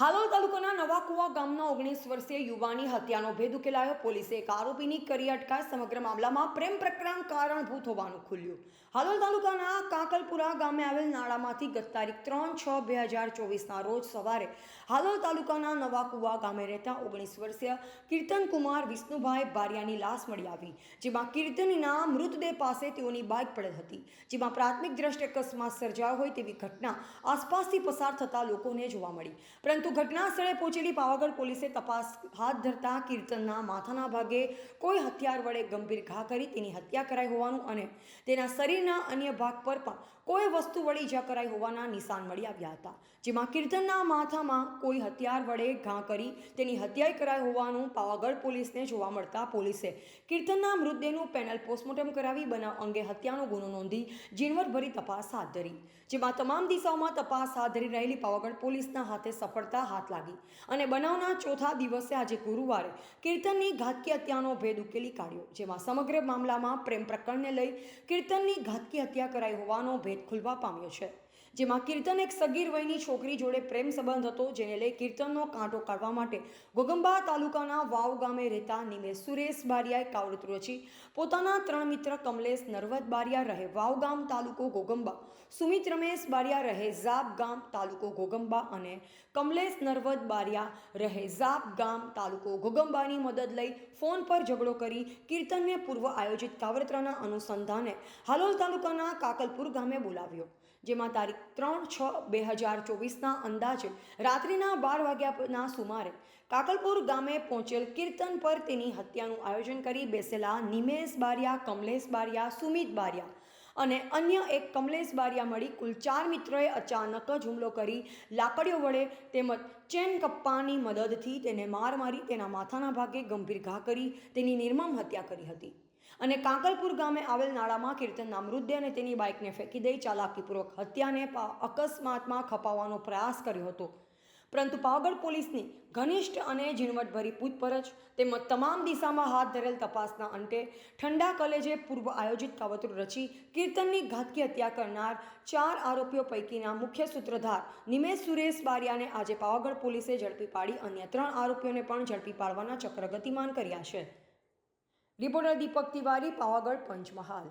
હાલોલ તાલુકાના નવાકુવા ગામના ઓગણીસ વર્ષીય યુવાની હત્યાનો ભેદ ઉકેલાયો. પોલીસે એક આરોપીની કરી અટકાય સમગ્ર મામલામાં પ્રેમ પ્રકરણ કારણભૂત હોવાનું ખુલ્યું. હાલોલ તાલુકાના કાંકલપુરા ગામે આવેલ નાળામાંથી ગત તારીખ ત્રણ છ બે હજાર ચોવીસના રોજ સવારે હાલોલ તાલુકાના નવાકુવા ગામે રહેતા ઓગણીસ વર્ષીય કીર્તનકુમાર વિષ્ણુભાઈ બારિયાની લાશ મળી આવી, જેમાં કીર્તનના મૃતદેહ પાસે તેઓની બાઇક પડેલ હતી. જેમાં પ્રાથમિક દ્રષ્ટિ અકસ્માત સર્જાયો હોય તેવી ઘટના આસપાસથી પસાર થતા લોકોને જોવા મળી. પરંતુ ઘટના સ્થળે પહોંચેલી પાવાગઢ પોલીસે તપાસ હાથ ધરતા કીર્તનના માથાના ભાગે કોઈ હથિયાર વડે ગંભીર ઘા કરી તેની હત્યા કરાઈ હોવાનું અને તેના શરીરના અન્ય ભાગ પર પણ કોઈ વસ્તુ વડે ઈજા કરાઈ હોવાના નિશાન મળી આવ્યા હતા, જેમાં કીર્તનના માથામાં કોઈ હથિયાર વડે ઘા કરી તેની હત્યાય કરાઈ હોવાનું પાવાગઢ પોલીસને જોવા મળતા પોલીસે કીર્તનના મૃતદેહનું પેનલ પોસ્ટમોર્ટમ કરાવી બનાવ અંગે હત્યાનો ગુનો નોંધી ઝીણવટભરી તપાસ હાથ ધરી, જેમાં તમામ દિશાઓમાં તપાસ હાથ ધરી રહેલી પાવાગઢ પોલીસના હાથે સફળતા હાથ લાગી. અને બનાવના ચોથા દિવસે આજે ગુરુવારે કીર્તનની ઘાતકી હત્યાનો ભેદ ઉકેલી કાઢ્યો, જેમાં સમગ્ર મામલામાં પ્રેમ પ્રકરણને લઈ કીર્તનની ઘાતકી હત્યા કરાઈ હોવાનો ભેદ ખુલવા પામ્યો છે. જેમાં કીર્તન એક સગીર વયની છોકરી જોડે પ્રેમ સંબંધ હતો, જેને લઈ કીર્તનનો કાંટો કાઢવા માટે ગોગંબા તાલુકાના વાવ ગામે રહેતા નિમેશ સુરેશ બારિયાએ કાવડતું રચી પોતાના ત્રણ મિત્ર કમલેશ, નરવદ બારિયા રહે વાવ ગામ તાલુકો ગોગંબા. સુમિત રમેશ બારિયા રહે ઝાપ ગામ તાલુકો ગોગંબા અને કમલેશ, નરવદ બારિયા રહે ઝાપ ગામ તાલુકો ગોગંબાની મદદ લઈ ફોન પર ઝઘડો કરી કીર્તનને પૂર્વ આયોજિત કાવરત્રાના અનુસંધાને હાલોલ તાલુકાના કાકલપુર ગામે બોલાવ્યો, જેમાં તારીખ ત્રણ છ બે હજાર ચોવીસના અંદાજે રાત્રિના બાર વાગ્યાના સુમારે કાકલપુર ગામે પહોંચેલ કીર્તન પર તેની હત્યાનું આયોજન કરી બેસેલા નિમેશ બારિયા, કમલેશ બારિયા, સુમિત બારિયા અને અન્ય એક કમલેશ બારિયા મળી કુલ ચાર મિત્રોએ અચાનક જ હુમલો કરી લાકડીઓ વડે તેમજ ચેન કપ્પાની મદદથી તેને માર મારી તેના માથાના ભાગે ગંભીર ઘા કરી તેની નિર્મમ હત્યા કરી હતી. અને કાંકલપુર ગામે આવેલ નાળામાં કીર્તનના અને તેની બાઇકને ફેંકી દઈ ચાલાકીપૂર્વક હત્યાને અકસ્માતમાં ખપાવવાનો પ્રયાસ કર્યો હતો. પરંતુ પાવાગઢ પોલીસની ઘનિષ્ઠ અને ઝીણવટભરી પૂછપરછ તેમજ તમામ દિશામાં હાથ ધરેલ તપાસના અંતે ઠંડા કલેજે પૂર્વ આયોજિત કાવતરું રચી કીર્તનની ઘાતકી હત્યા કરનાર ચાર આરોપીઓ પૈકીના મુખ્ય સૂત્રધાર નિમેશ સુરેશ બારિયાને આજે પાવાગઢ પોલીસે ઝડપી પાડી અન્ય ત્રણ આરોપીઓને પણ ઝડપી પાડવાના ચક્ર ગતિમાન કર્યા છે. રિપોર્ટર દીપક તિવારી પાવાગઢ પંચમહાલ.